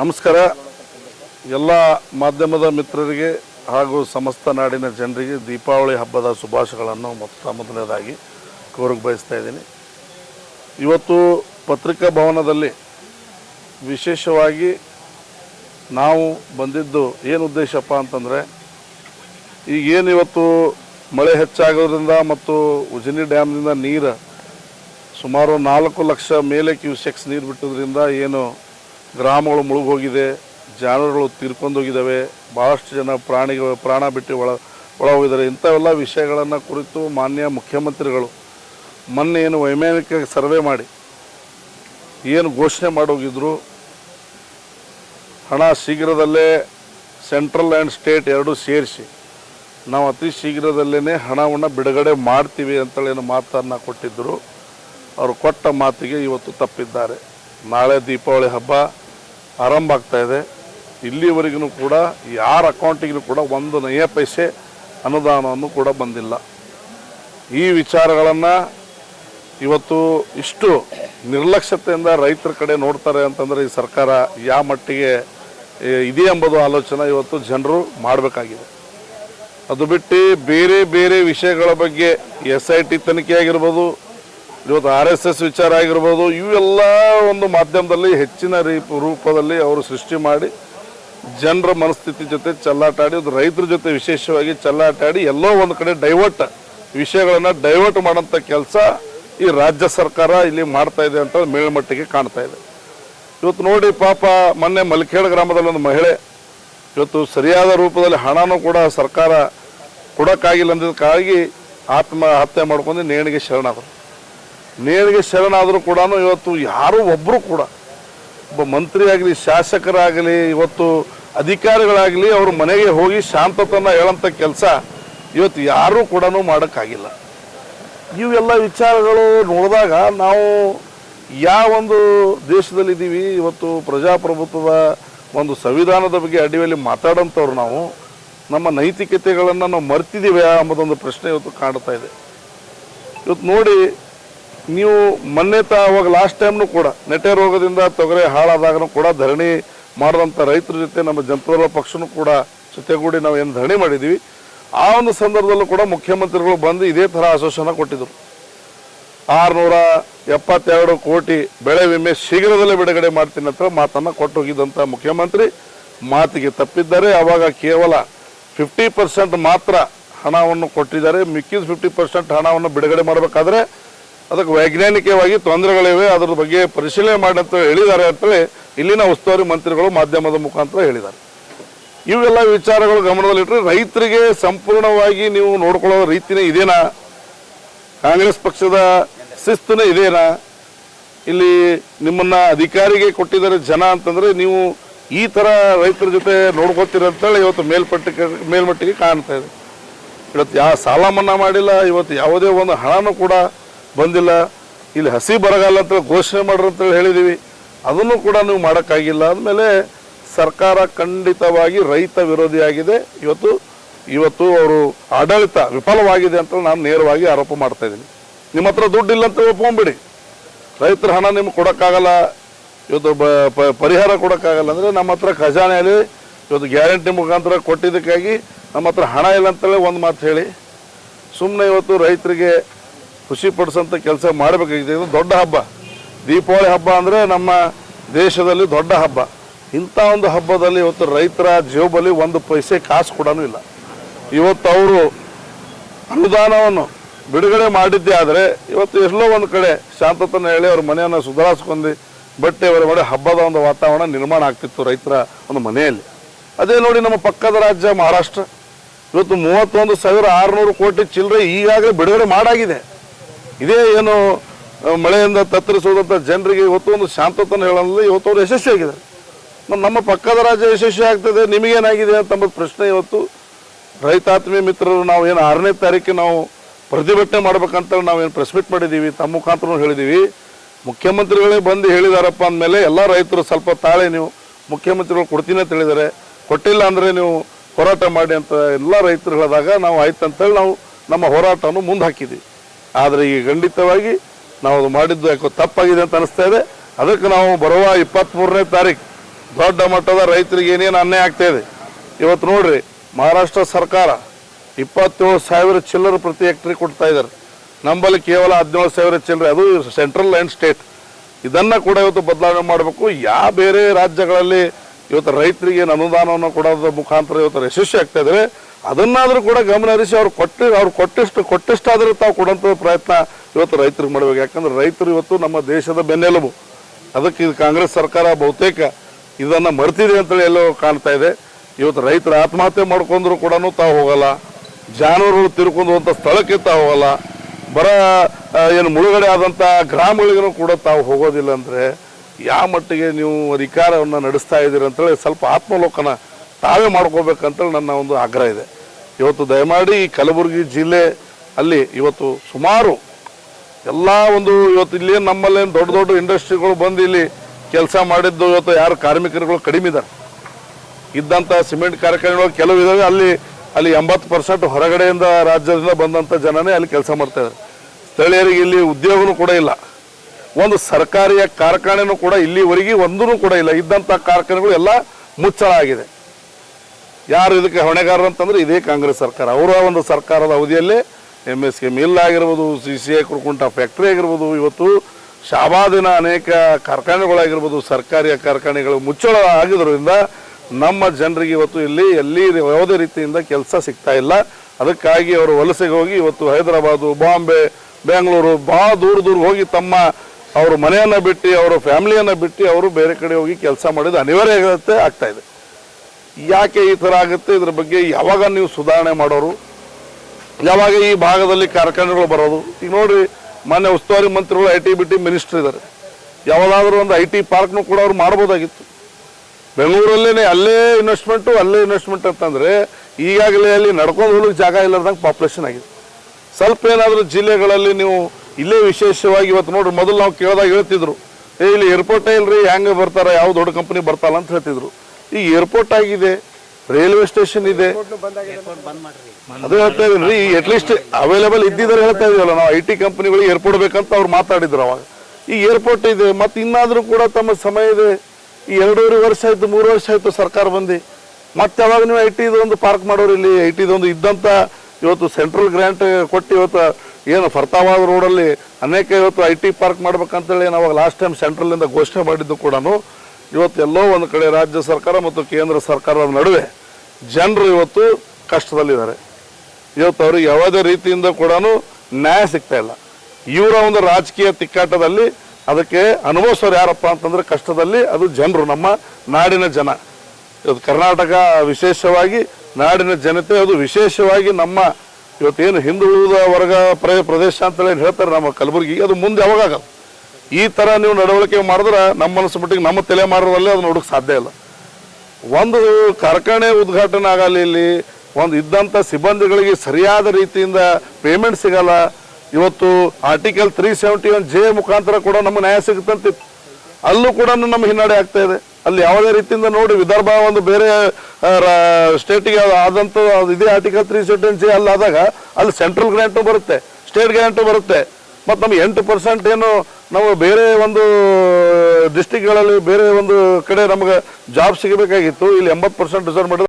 ನಮಸ್ಕಾರ. ಎಲ್ಲ ಮಾಧ್ಯಮದ ಮಿತ್ರರಿಗೆ ಹಾಗೂ ಸಮಸ್ತ ನಾಡಿನ ಜನರಿಗೆ ದೀಪಾವಳಿ ಹಬ್ಬದ ಶುಭಾಶಯಗಳನ್ನು ಮೊತ್ತ ಮೊದಲನೇದಾಗಿ ಕೋರಕ್ಕೆ ಬಯಸ್ತಾ ಇದ್ದೀನಿ. ಇವತ್ತು ಪತ್ರಿಕಾ ಭವನದಲ್ಲಿ ವಿಶೇಷವಾಗಿ ನಾವು ಬಂದಿದ್ದು ಏನು ಉದ್ದೇಶಪ್ಪ ಅಂತಂದರೆ ಈಗೇನು ಇವತ್ತು ಮಳೆ ಹೆಚ್ಚಾಗೋದ್ರಿಂದ ಮತ್ತು ಉಜನಿ ಡ್ಯಾಮ್ನಿಂದ ನೀರು ಸುಮಾರು ನಾಲ್ಕು ಲಕ್ಷ ಮೇಲೆ ಕ್ಯೂಸೆಕ್ಸ್ ನೀರು ಬಿಟ್ಟೋದ್ರಿಂದ ಏನು ಗ್ರಾಮಗಳು ಮುಳುಗೋಗಿದೆ, ಜಾನುವಾರುಗಳು ತೀರ್ಕೊಂಡೋಗಿದ್ದಾವೆ ಭಾಳಷ್ಟು ಜನ ಪ್ರಾಣಿಗಳು, ಪ್ರಾಣ ಬಿಟ್ಟು ಒಳ ಒಳ ಹೋಗಿದ್ದಾರೆ ಇಂಥವೆಲ್ಲ ವಿಷಯಗಳನ್ನು ಕುರಿತು ಮಾನ್ಯ ಮುಖ್ಯಮಂತ್ರಿಗಳು ಮೊನ್ನೆ ಏನು ವೈಮಾನಿಕ ಸರ್ವೆ ಮಾಡಿ, ಏನು ಘೋಷಣೆ ಮಾಡೋಗಿದ್ರು, ಹಣ ಶೀಘ್ರದಲ್ಲೇ ಸೆಂಟ್ರಲ್ ಆ್ಯಂಡ್ ಸ್ಟೇಟ್ ಎರಡೂ ಸೇರಿಸಿ, ನಾವು ಅತಿ ಶೀಘ್ರದಲ್ಲೇ ಹಣವನ್ನು ಬಿಡುಗಡೆ ಮಾಡ್ತೀವಿ ಅಂತೇಳಿ ಮಾತನ್ನು ಕೊಟ್ಟಿದ್ದರು ಅವರು ಕೊಟ್ಟ ಮಾತಿಗೆ ಇವತ್ತು ತಪ್ಪಿದ್ದಾರೆ. ನಾಳೆ ದೀಪಾವಳಿ ಹಬ್ಬ. ಆರಂಭ ಆಗ್ತಾ ಇದೆ. ಇಲ್ಲಿವರೆಗೂ ಕೂಡ ಯಾರ ಅಕೌಂಟಿಗೂ ಕೂಡ ಒಂದು ನಯ ಪೈಸೆ ಅನುದಾನವನ್ನು ಕೂಡ ಬಂದಿಲ್ಲ. ಈ ವಿಚಾರಗಳನ್ನು ಇವತ್ತು ಇಷ್ಟು ನಿರ್ಲಕ್ಷ್ಯತೆಯಿಂದ ರೈತರ ಕಡೆ ನೋಡ್ತಾರೆ ಅಂತಂದರೆ ಈ ಸರ್ಕಾರ ಯಾವ ಮಟ್ಟಿಗೆ ಇದೆ ಎಂಬುದು ಆಲೋಚನೆ ಇವತ್ತು ಜನರು ಮಾಡಬೇಕಾಗಿದೆ. ಅದು ಬಿಟ್ಟು ಬೇರೆ ಬೇರೆ ವಿಷಯಗಳ ಬಗ್ಗೆ ಎಸ್ ಐ ಟಿ ತನಿಖೆ ಆಗಿರ್ಬೋದು ಇವತ್ತು ಆರ್ ಎಸ್ ಎಸ್ ವಿಚಾರ ಆಗಿರ್ಬೋದು, ಇವೆಲ್ಲ ಒಂದು ಮಾಧ್ಯಮದಲ್ಲಿ ಹೆಚ್ಚಿನ ರೀಪ್ ರೂಪದಲ್ಲಿ ಅವರು ಸೃಷ್ಟಿ ಮಾಡಿ, ಜನರ ಮನಸ್ಥಿತಿ ಜೊತೆ ಚಲ್ಲಾಟಾಡಿ, ಅದು ರೈತರ ಜೊತೆ ವಿಶೇಷವಾಗಿ ಚಲ್ಲಾಟಾಡಿ, ಎಲ್ಲೋ ಒಂದು ಕಡೆ ಡೈವರ್ಟ್ ವಿಷಯಗಳನ್ನು ಡೈವರ್ಟ್ ಮಾಡೋಂಥ ಕೆಲಸ ಈ ರಾಜ್ಯ ಸರ್ಕಾರ ಇಲ್ಲಿ ಮಾಡ್ತಾ ಇದೆ ಅಂತ ಮೇಲ್ಮಟ್ಟಿಗೆ ಕಾಣ್ತಾ ಇದೆ. ಇವತ್ತು ನೋಡಿ ಪಾಪ ಮೊನ್ನೆ ಮಲ್ಕೇಡ್ ಗ್ರಾಮದಲ್ಲಿ ಒಂದು ಮಹಿಳೆ, ಇವತ್ತು ಸರಿಯಾದ ರೂಪದಲ್ಲಿ ಹಣನೂ ಕೂಡ ಸರ್ಕಾರ ಕೊಡೋಕ್ಕಾಗಿಲ್ಲ ಅಂದಕ್ಕಾಗಿ ಆತ್ಮಹತ್ಯೆ ಮಾಡ್ಕೊಂಡು ನೇಣಿಗೆ ಶರಣಾದರು. ನೇಣಿಗೆ ಶರಣಾದರೂ ಕೂಡ ಇವತ್ತು ಯಾರೂ ಒಬ್ಬರು ಕೂಡ, ಒಬ್ಬ ಮಂತ್ರಿ ಆಗಲಿ ಶಾಸಕರಾಗಲಿ, ಇವತ್ತು ಅಧಿಕಾರಿಗಳಾಗಲಿ ಅವ್ರ ಮನೆಗೆ ಹೋಗಿ ಶಾಂತತನ ಹೇಳೋಂಥ ಕೆಲಸ ಇವತ್ತು ಯಾರೂ ಕೂಡ ಮಾಡೋಕ್ಕಾಗಿಲ್ಲ. ಇವೆಲ್ಲ ವಿಚಾರಗಳು ನೋಡಿದಾಗ ನಾವು ಯಾವ ಒಂದು ದೇಶದಲ್ಲಿದ್ದೀವಿ, ಇವತ್ತು ಪ್ರಜಾಪ್ರಭುತ್ವದ ಒಂದು ಸಂವಿಧಾನದ ಬಗ್ಗೆ ಅಡಿಯಲ್ಲಿ ಮಾತಾಡೋಂಥವ್ರು ನಾವು, ನಮ್ಮ ನೈತಿಕತೆಗಳನ್ನು ನಾವು ಮರ್ತಿದ್ದೀವಿ ಅನ್ನೋದೊಂದು ಪ್ರಶ್ನೆ ಇವತ್ತು ಕಾಣ್ತಾ ಇದೆ. ಇವತ್ತು ನೋಡಿ ನೀವು ಮೊನ್ನೆ ತ ಅವಾಗ ಲಾಸ್ಟ್ ಟೈಮ್ನು ಕೂಡ ನೆಟೆ ರೋಗದಿಂದ ತೊಗರೆ ಹಾಳಾದಾಗನೂ ಕೂಡ ಧರಣಿ ಮಾಡಿದಂಥ ರೈತರ ಜೊತೆ ನಮ್ಮ ಜನಪ್ರಬಲ ಪಕ್ಷನೂ ಕೂಡ ಜೊತೆಗೂಡಿ ನಾವು ಏನು ಧರಣಿ ಮಾಡಿದ್ದೀವಿ ಆ ಒಂದು ಸಂದರ್ಭದಲ್ಲೂ ಕೂಡ ಮುಖ್ಯಮಂತ್ರಿಗಳು ಬಂದು ಇದೇ ಥರ ಆಶ್ವಾಸನ ಕೊಟ್ಟಿದ್ದರು ಆರುನೂರ ಎಪ್ಪತ್ತೆರಡು ಕೋಟಿ ಬೆಳೆ ವಿಮೆ ಶೀಘ್ರದಲ್ಲೇ ಬಿಡುಗಡೆ ಮಾಡ್ತೀನಿ ಅಂತ ಮಾತನ್ನು ಕೊಟ್ಟು ಹೋಗಿದ್ದಂಥ ಮುಖ್ಯಮಂತ್ರಿ. ಮಾತಿಗೆ ತಪ್ಪಿದ್ದಾರೆ ಆವಾಗ ಕೇವಲ ಫಿಫ್ಟಿ ಪರ್ಸೆಂಟ್ ಮಾತ್ರ ಹಣವನ್ನು ಕೊಟ್ಟಿದ್ದಾರೆ. ಮಿಕ್ಕಿದ ಫಿಫ್ಟಿ ಪರ್ಸೆಂಟ್ ಹಣವನ್ನು ಬಿಡುಗಡೆ ಮಾಡಬೇಕಾದ್ರೆ ಅದಕ್ಕೆ ವೈಜ್ಞಾನಿಕವಾಗಿ ತೊಂದರೆಗಳಿವೆ, ಅದರ ಬಗ್ಗೆ ಪರಿಶೀಲನೆ ಮಾಡಿ ಅಂತ ಹೇಳಿದ್ದಾರೆ ಅಂತೇಳಿ ಇಲ್ಲಿನ ಉಸ್ತುವಾರಿ ಮಂತ್ರಿಗಳು ಮಾಧ್ಯಮದ ಮುಖಾಂತರ ಹೇಳಿದ್ದಾರೆ. ಇವೆಲ್ಲ ವಿಚಾರಗಳು ಗಮನದಲ್ಲಿಟ್ಟರೆ ರೈತರಿಗೆ ಸಂಪೂರ್ಣವಾಗಿ ನೀವು ನೋಡ್ಕೊಳ್ಳೋ ರೀತಿನೇ ಇದೇನಾ? ಕಾಂಗ್ರೆಸ್ ಪಕ್ಷದ ಶಿಸ್ತುನೇ ಇದೇನಾ? ಇಲ್ಲಿ ನಿಮ್ಮನ್ನ ಅಧಿಕಾರಿಗೆ ಕೊಟ್ಟಿದ್ದಾರೆ ಜನ ಅಂತಂದ್ರೆ ನೀವು ಈ ಥರ ರೈತರ ಜೊತೆ ನೋಡ್ಕೋತೀರ ಅಂತೇಳಿ ಇವತ್ತು ಮೇಲ್ಪಟ್ಟಿಗೆ, ಮೇಲ್ಮಟ್ಟಿಗೆ ಕಾಣ್ತಾ ಇದೆ. ಇವತ್ತು ಯಾವ ಸಾಲ ಮನ್ನಾ ಮಾಡಿಲ್ಲ, ಇವತ್ತು ಯಾವುದೇ ಒಂದು ಹಣನೂ ಕೂಡ ಬಂದಿಲ್ಲ. ಇಲ್ಲಿ ಹಸಿ ಬರಗಾಲ ಅಂತ ಘೋಷಣೆ ಮಾಡ್ರಿ ಅಂತೇಳಿ ಹೇಳಿದ್ದೀವಿ ಅದನ್ನು ಕೂಡ ನೀವು ಮಾಡೋಕ್ಕಾಗಿಲ್ಲ. ಅಂದಮೇಲೆ ಸರ್ಕಾರ ಖಂಡಿತವಾಗಿ ರೈತ ವಿರೋಧಿಯಾಗಿದೆ ಇವತ್ತು ಇವತ್ತು ಅವರು ಆಡಳಿತ ವಿಫಲವಾಗಿದೆ ಅಂತ ನಾನು ನೇರವಾಗಿ ಆರೋಪ ಮಾಡ್ತಾ ಇದ್ದೀನಿ. ನಿಮ್ಮ ಹತ್ರ ದುಡ್ಡು ಇಲ್ಲ ಅಂತ ಒಪ್ಕೊಂಬಿಡಿ. ರೈತರ ಹಣ ನಿಮ್ಗೆ ಕೊಡೋಕ್ಕಾಗಲ್ಲ. ಇವತ್ತು ಪರಿಹಾರ ಕೊಡೋಕ್ಕಾಗಲ್ಲ ಅಂದರೆ ನಮ್ಮ ಹತ್ರ ಖಜಾನೆಯಲ್ಲಿ ಇವತ್ತು ಗ್ಯಾರಂಟಿ ಮುಖಾಂತರ ಕೊಟ್ಟಿದ್ದಕ್ಕಾಗಿ ನಮ್ಮ ಹತ್ರ ಹಣ ಇಲ್ಲ ಅಂತೇಳಿ ಒಂದು ಮಾತು ಹೇಳಿ. ಸುಮ್ಮನೆ ಇವತ್ತು ರೈತರಿಗೆ ಖುಷಿ ಪಡಿಸೋಂಥ ಕೆಲಸ ಮಾಡಬೇಕಾಗಿದೆ. ಇದು ದೊಡ್ಡ ಹಬ್ಬ. ದೀಪಾವಳಿ ಹಬ್ಬ ಅಂದರೆ ನಮ್ಮ ದೇಶದಲ್ಲಿ ದೊಡ್ಡ ಹಬ್ಬ. ಇಂಥ ಒಂದು ಹಬ್ಬದಲ್ಲಿ ಇವತ್ತು ರೈತರ ಜೇಬಲ್ಲಿ ಒಂದು ಪೈಸೆ ಕಾಸು ಕೂಡ ಇಲ್ಲ. ಇವತ್ತು ಅವರು ಅನುದಾನವನ್ನು ಬಿಡುಗಡೆ ಮಾಡಿದ್ದೇ ಆದರೆ ಇವತ್ತು ಎಲ್ಲೋ ಒಂದು ಕಡೆ ಶಾಂತತನ ಹೇಳಿ ಅವ್ರ ಮನೆಯನ್ನು ಸುಧಾರಿಸ್ಕೊಂಡು ಬಟ್ಟೆ ಅವರ ಮಾಡಿ ಹಬ್ಬದ ಒಂದು ವಾತಾವರಣ ನಿರ್ಮಾಣ ಆಗ್ತಿತ್ತು ರೈತರ ಒಂದು ಮನೆಯಲ್ಲಿ. ಅದೇ ನೋಡಿ ನಮ್ಮ ಪಕ್ಕದ ರಾಜ್ಯ ಮಹಾರಾಷ್ಟ್ರ. ಇವತ್ತು ಮೂವತ್ತೊಂದು ಸಾವಿರ ಆರುನೂರು ಕೋಟಿ ಚಿಲ್ಲರೆ ಈಗಾಗಲೇ ಬಿಡುಗಡೆ ಮಾಡಾಗಿದೆ. ಇದೇ ಏನು ಮಳೆಯಿಂದ ತತ್ತರಿಸುವುದಂಥ ಜನರಿಗೆ ಇವತ್ತು ಒಂದು ಶಾಂತತನ ಹೇಳೋದ್ರಲ್ಲಿ ಇವತ್ತು ಅವರು ಯಶಸ್ವಿಯಾಗಿದ್ದಾರೆ. ನಮ್ಮ ಪಕ್ಕದ ರಾಜ್ಯ ಯಶಸ್ವಿ ಆಗ್ತದೆ, ನಿಮಗೇನಾಗಿದೆ ಅಂತ ಪ್ರಶ್ನೆ ಇವತ್ತು. ರೈತಾತ್ಮೀಯ ಮಿತ್ರರು, ನಾವು ಏನು ಆರನೇ ತಾರೀಕು ನಾವು ಪ್ರತಿಭಟನೆ ಮಾಡ್ಬೇಕಂತ ನಾವೇನು ಪ್ರೆಸ್ ಮೀಟ್ ಮಾಡಿದ್ದೀವಿ, ತಮ್ಮ ಮುಖಾಂತರ ಹೇಳಿದ್ದೀವಿ. ಮುಖ್ಯಮಂತ್ರಿಗಳೇ ಬಂದು ಹೇಳಿದಾರಪ್ಪ ಅಂದಮೇಲೆ ಎಲ್ಲ ರೈತರು ಸ್ವಲ್ಪ ತಾಳೆ ನೀವು ಮುಖ್ಯಮಂತ್ರಿಗಳು ಕೊಡ್ತೀನಿ ಅಂತ ಹೇಳಿದ್ದಾರೆ. ಕೊಟ್ಟಿಲ್ಲ ಅಂದರೆ ನೀವು ಹೋರಾಟ ಮಾಡಿ ಅಂತ ಎಲ್ಲ ರೈತರು ಹೇಳಿದಾಗ ನಾವು ಆಯ್ತು ಅಂತೇಳಿ ನಾವು ನಮ್ಮ ಹೋರಾಟವನ್ನು ಮುಂದೆ ಹಾಕಿದ್ವಿ ಆದರೆ ಈಗ ಖಂಡಿತವಾಗಿ ನಾವು ಅದು ಮಾಡಿದ್ದು ಯಾಕೋ ತಪ್ಪಾಗಿದೆ ಅಂತ ಅನಿಸ್ತಾ ಇದೆ. ಅದಕ್ಕೆ ನಾವು ಬರುವ ಇಪ್ಪತ್ತ್ಮೂರನೇ ತಾರೀಕು ದೊಡ್ಡ ಮಟ್ಟದ ರೈತರಿಗೆ ಏನೇನು ಅನ್ಯಾಯ ಆಗ್ತಾ ಇದೆ. ಇವತ್ತು ನೋಡ್ರಿ, ಮಹಾರಾಷ್ಟ್ರ ಸರ್ಕಾರ ಇಪ್ಪತ್ತೇಳು ಸಾವಿರ ಚಿಲ್ಲರೆ ಪ್ರತಿ ಹೆಕ್ಟ್ರಿ ಕೊಡ್ತಾ ಇದ್ದಾರೆ. ನಮ್ಮಲ್ಲಿ ಕೇವಲ ಹದಿನೇಳು ಸಾವಿರ ಚಿಲ್ಲರೆ, ಅದು ಸೆಂಟ್ರಲ್ ಆ್ಯಂಡ್ ಸ್ಟೇಟ್ ಇದನ್ನು ಕೂಡ ಇವತ್ತು ಬದಲಾವಣೆ ಮಾಡಬೇಕು. ಯಾವ ಬೇರೆ ರಾಜ್ಯಗಳಲ್ಲಿ ಇವತ್ತು ರೈತರಿಗೆ ಏನು ಅನುದಾನವನ್ನು ಕೊಡೋದ್ರ ಮುಖಾಂತರ ಇವತ್ತು ಯಶಸ್ವಿ ಆಗ್ತಾ ಇದ್ದಾರೆ. ಅದನ್ನಾದರೂ ಕೂಡ ಗಮನ ಹರಿಸಿ ಅವ್ರು ಕೊಟ್ಟು ಅವ್ರು ಕೊಟ್ಟಿಷ್ಟು ಕೊಟ್ಟಿಷ್ಟಾದರೂ ತಾವು ಕೊಡೋಂಥ ಪ್ರಯತ್ನ ಇವತ್ತು ರೈತರಿಗೆ ಮಾಡಬೇಕು. ಯಾಕಂದ್ರೆ ರೈತರು ಇವತ್ತು ನಮ್ಮ ದೇಶದ ಬೆನ್ನೆಲುಬು. ಅದಕ್ಕೆ ಇದು ಕಾಂಗ್ರೆಸ್ ಸರ್ಕಾರ ಬಹುತೇಕ ಇದನ್ನು ಮರ್ತಿದೆ ಅಂತೇಳಿ ಎಲ್ಲೋ ಕಾಣ್ತಾ ಇದೆ. ಇವತ್ತು ರೈತರು ಆತ್ಮಹತ್ಯೆ ಮಾಡ್ಕೊಂಡ್ರು ಕೂಡ ತಾವು ಹೋಗಲ್ಲ. ಜಾನುವಾರುಗಳು ತಿರ್ಕೊಂಡುವಂಥ ಸ್ಥಳಕ್ಕೆ ತಾವು ಹೋಗಲ್ಲ. ಬರ ಏನು ಮುಳುಗಡೆ ಆದಂಥ ಗ್ರಾಮಗಳಿಗೂ ಕೂಡ ತಾವು ಹೋಗೋದಿಲ್ಲ ಅಂದರೆ ಯಾವ ಮಟ್ಟಿಗೆ ನೀವು ಅಧಿಕಾರವನ್ನು ನಡೆಸ್ತಾ ಇದ್ದೀರಿ ಅಂತೇಳಿ ಸ್ವಲ್ಪ ಆತ್ಮಲೋಕನ ತಾವೇ ಮಾಡ್ಕೋಬೇಕಂತೇಳಿ ನನ್ನ ಒಂದು ಆಗ್ರಹ ಇದೆ. ಇವತ್ತು ದಯಮಾಡಿ ಈ ಕಲಬುರಗಿ ಜಿಲ್ಲೆ ಅಲ್ಲಿ ಇವತ್ತು ಸುಮಾರು ಎಲ್ಲ ಒಂದು ಇವತ್ತು ಇಲ್ಲಿ ನಮ್ಮಲ್ಲೇನು ದೊಡ್ಡ ದೊಡ್ಡ ಇಂಡಸ್ಟ್ರಿಗಳು ಬಂದು ಇಲ್ಲಿ ಕೆಲಸ ಮಾಡಿದ್ದು ಇವತ್ತು ಯಾರು ಕಾರ್ಮಿಕರುಗಳು ಕಡಿಮೆ ಇದ್ದಾರೆ ಇದ್ದಂಥ ಸಿಮೆಂಟ್ ಕಾರ್ಖಾನೆಗಳು ಕೆಲವು ಇದ್ದಾವೆ ಅಲ್ಲಿ ಅಲ್ಲಿ ಎಂಬತ್ತು ಪರ್ಸೆಂಟ್ ಹೊರಗಡೆಯಿಂದ ರಾಜ್ಯದಿಂದ ಬಂದಂಥ ಜನನೇ ಅಲ್ಲಿ ಕೆಲಸ ಮಾಡ್ತಾ ಇದ್ದಾರೆ ಸ್ಥಳೀಯರಿಗೆ ಇಲ್ಲಿ ಉದ್ಯೋಗನೂ ಕೂಡ ಇಲ್ಲ. ಒಂದು ಸರ್ಕಾರಿಯ ಕಾರ್ಖಾನೆನೂ ಕೂಡ ಇಲ್ಲಿವರೆಗೆ ಒಂದೂ ಕೂಡ ಇಲ್ಲ. ಇದ್ದಂಥ ಕಾರ್ಖಾನೆಗಳು ಎಲ್ಲ ಮುಚ್ಚಳ ಆಗಿದೆ. ಯಾರು ಇದಕ್ಕೆ ಹೊಣೆಗಾರರು ಅಂತಂದ್ರೆ ಇದೇ ಕಾಂಗ್ರೆಸ್ ಸರ್ಕಾರ. ಅವರ ಒಂದು ಸರ್ಕಾರದ ಅವಧಿಯಲ್ಲೇ ಎಂ ಎಸ್ ಕೆ ಮಿಲ್ ಆಗಿರ್ಬೋದು C C I Kurkunta factory ಆಗಿರ್ಬೋದು, ಇವತ್ತು ಶಾಬಾದಿನ ಅನೇಕ ಕಾರ್ಖಾನೆಗಳಾಗಿರ್ಬೋದು, ಸರ್ಕಾರಿ ಕಾರ್ಖಾನೆಗಳು ಮುಚ್ಚಳ ಆಗಿದ್ದರಿಂದ ನಮ್ಮ ಜನರಿಗೆ ಇವತ್ತು ಇಲ್ಲಿ ಎಲ್ಲಿ ಯಾವುದೇ ರೀತಿಯಿಂದ ಕೆಲಸ ಸಿಗ್ತಾ ಇಲ್ಲ. ಅದಕ್ಕಾಗಿ ಅವರು ವಲಸೆಗೆ ಹೋಗಿ ಇವತ್ತು ಹೈದರಾಬಾದು, ಬಾಂಬೆ, ಬೆಂಗಳೂರು ಭಾಳ ದೂರ ದೂರ ಹೋಗಿ ತಮ್ಮ ಅವರು ಮನೆಯನ್ನು ಬಿಟ್ಟು, ಅವರ ಫ್ಯಾಮಿಲಿಯನ್ನು ಬಿಟ್ಟು ಅವರು ಬೇರೆ ಕಡೆ ಹೋಗಿ ಕೆಲಸ ಮಾಡೋದು ಅನಿವಾರ್ಯತೆ ಆಗ್ತಾ ಯಾಕೆ ಈ ಥರ ಆಗುತ್ತೆ? ಇದ್ರ ಬಗ್ಗೆ ಯಾವಾಗ ನೀವು ಸುಧಾರಣೆ ಮಾಡೋರು? ಯಾವಾಗ ಈ ಭಾಗದಲ್ಲಿ ಕಾರ್ಖಾನೆಗಳು ಬರೋದು? ಈಗ ನೋಡ್ರಿ ಮೊನ್ನೆ ಉಸ್ತುವಾರಿ ಮಂತ್ರಿಗಳು I T B T minister ಇದ್ದಾರೆ ಯಾವಾಗಾದರೂ ಒಂದು ಐ ಟಿ ಪಾರ್ಕ್ನು ಕೂಡ ಅವ್ರು ಮಾಡ್ಬೋದಾಗಿತ್ತು. ಬೆಂಗಳೂರಲ್ಲೇ ಅಲ್ಲೇ ಇನ್ವೆಸ್ಟ್ಮೆಂಟು ಅಲ್ಲೇ ಇನ್ವೆಸ್ಟ್ಮೆಂಟ್ ಅಂತಂದರೆ, ಈಗಾಗಲೇ ಅಲ್ಲಿ ನಡ್ಕೊಂಡು ಹೋಗ್ಲಿಕ್ಕೆ ಜಾಗ ಇಲ್ಲದಂಗೆ ಪಾಪ್ಯುಲೇಷನ್ ಆಗಿದೆ. ಸ್ವಲ್ಪ ಏನಾದರೂ ಜಿಲ್ಲೆಗಳಲ್ಲಿ ನೀವು ಇಲ್ಲೇ ವಿಶೇಷವಾಗಿ ಇವತ್ತು ನೋಡ್ರಿ, ಮೊದಲು ನಾವು ಕೇಳಿದಾಗ ಹೇಳ್ತಿದ್ರು, ಏ, ಇಲ್ಲಿ ಏರ್ಪೋರ್ಟೇ ಇಲ್ರಿ ಹೆಂಗೆ ಬರ್ತಾರೆ ಯಾವ ದೊಡ್ಡ ಕಂಪ್ನಿ ಬರ್ತಾರ ಅಂತ ಹೇಳ್ತಿದ್ರು. ಈಗ ಏರ್ಪೋರ್ಟ್ ಆಗಿದೆ ರೈಲ್ವೆ ಸ್ಟೇಷನ್ ಇದೆ. ಅದು ಹೇಳ್ತಾ ಇದೀನಿ ಅಟ್ಲೀಸ್ಟ್ ಅವೈಲೇಬಲ್ ಇದ್ದಿದ್ರೆ ಹೇಳ್ತಾ ಇದೀವಲ್ಲ ನಾವು ಐ ಟಿ ಕಂಪನಿಗಳಿಗೆ ಏರ್ಪೋರ್ಟ್ ಬೇಕಂತ ಅವ್ರು ಮಾತಾಡಿದ್ರು ಅವಾಗ. ಈ ಏರ್ಪೋರ್ಟ್ ಇದೆ, ಮತ್ತೆ ಇನ್ನಾದರೂ ಕೂಡ ತಮ್ಮ ಸಮಯ ಇದೆ. ಈ ಎರಡೂವರೆ ವರ್ಷ ಆಯ್ತು, ಮೂರು ವರ್ಷ ಆಯ್ತು ಸರ್ಕಾರ ಬಂದು. ಮತ್ತೆ ಯಾವಾಗ ನೀವು ಐ ಒಂದು ಪಾರ್ಕ್ ಮಾಡೋರು ಇಲ್ಲಿ ಐ ಒಂದು ಇದ್ದಂತ ಇವತ್ತು ಸೆಂಟ್ರಲ್ ಗ್ರ್ಯಾಂಟ್ ಕೊಟ್ಟು ಇವತ್ತು ಏನು ಫರ್ತಾವಾದ ರೋಡಲ್ಲಿ ಅನೇಕ ಇವತ್ತು ಐ ಟಿ ಪಾರ್ಕ್ ಮಾಡ್ಬೇಕಂತೇಳಿ ನಾವು ಅವಾಗ ಲಾಸ್ಟ್ ಟೈಮ್ ಸೆಂಟ್ರಲ್ ಇಂದ ಘೋಷಣೆ ಮಾಡಿದ್ದು ಕೂಡ ಇವತ್ತು ಎಲ್ಲೋ ಒಂದು ಕಡೆ ರಾಜ್ಯ ಸರ್ಕಾರ ಮತ್ತು ಕೇಂದ್ರ ಸರ್ಕಾರದ ನಡುವೆ ಜನರು ಇವತ್ತು ಕಷ್ಟದಲ್ಲಿದ್ದಾರೆ. ಇವತ್ತು ಅವ್ರಿಗೆ ಯಾವುದೇ ರೀತಿಯಿಂದ ಕೂಡ ನ್ಯಾಯ ಸಿಗ್ತಾ ಇಲ್ಲ. ಇವರ ಒಂದು ರಾಜಕೀಯ ತಿಕ್ಕಾಟದಲ್ಲಿ ಅದಕ್ಕೆ ಅನುಭವಿಸೋರು ಯಾರಪ್ಪ ಅಂತಂದರೆ ಕಷ್ಟದಲ್ಲಿ ಅದು ಜನರು, ನಮ್ಮ ನಾಡಿನ ಜನ. ಇವತ್ತು ಕರ್ನಾಟಕ ವಿಶೇಷವಾಗಿ ನಾಡಿನ ಜನತೆ, ಅದು ವಿಶೇಷವಾಗಿ ನಮ್ಮ ಇವತ್ತೇನು ಹಿಂದುಳಿದ ವರ್ಗ ಪ್ರ ಪ್ರದೇಶ ಅಂತೇಳಿ ಹೇಳಿ ಹೇಳ್ತಾರೆ ನಮ್ಮ ಕಲಬುರಗಿ ಅದು ಮುಂದೆ ಯಾವಾಗ ಆಗಲ್ಲ ಈ ಥರ ನೀವು ನಡವಳಿಕೆ ಮಾಡಿದ್ರೆ ನಮ್ಮ ಮನಸ್ಸು ಮಟ್ಟಿಗೆ ನಮ್ಮ ತಲೆ ಮಾರದಲ್ಲೇ ಅದು ನೋಡೋಕೆ ಸಾಧ್ಯ ಇಲ್ಲ. ಒಂದು ಕಾರ್ಖಾನೆ ಉದ್ಘಾಟನೆ ಆಗಲಿ ಇಲ್ಲಿ, ಒಂದು ಇದ್ದಂಥ ಸಿಬ್ಬಂದಿಗಳಿಗೆ ಸರಿಯಾದ ರೀತಿಯಿಂದ ಪೇಮೆಂಟ್ ಸಿಗಲ್ಲ. ಇವತ್ತು article three seventy one J ಮುಖಾಂತರ ಕೂಡ ನಮಗೆ ನ್ಯಾಯ ಸಿಗುತ್ತಂತೆ ಅಲ್ಲೂ ಕೂಡ ನಮ್ಮ ಹಿನ್ನಡೆ ಆಗ್ತಾ ಇದೆ. ಅಲ್ಲಿ ಯಾವುದೇ ರೀತಿಯಿಂದ ನೋಡಿ ವಿದರ್ಭ ಒಂದು ಬೇರೆ ಸ್ಟೇಟಿಗೆ ಆದಂಥ ಇದೇ ಆರ್ಟಿಕಲ್ ತ್ರೀ ಸೆವೆಂಟಿ ಜೆ ಅಲ್ಲಾದಾಗ ಅಲ್ಲಿ ಸೆಂಟ್ರಲ್ ಗ್ರ್ಯಾಂಟು ಬರುತ್ತೆ ಸ್ಟೇಟ್ ಗ್ರ್ಯಾಂಟು ಬರುತ್ತೆ. ಮತ್ತು ನಮ್ಗೆ ಎಂಟು ಪರ್ಸೆಂಟ್ ಏನು ನಾವು ಬೇರೆ ಒಂದು ಡಿಸ್ಟಿಕ್ಗಳಲ್ಲಿ ಬೇರೆ ಒಂದು ಕಡೆ ನಮಗೆ ಜಾಬ್ ಸಿಗಬೇಕಾಗಿತ್ತು. ಇಲ್ಲಿ ಎಂಬತ್ತು ಪರ್ಸೆಂಟ್ ರಿಸರ್ವ್ ಮಾಡಿದ್ರೆ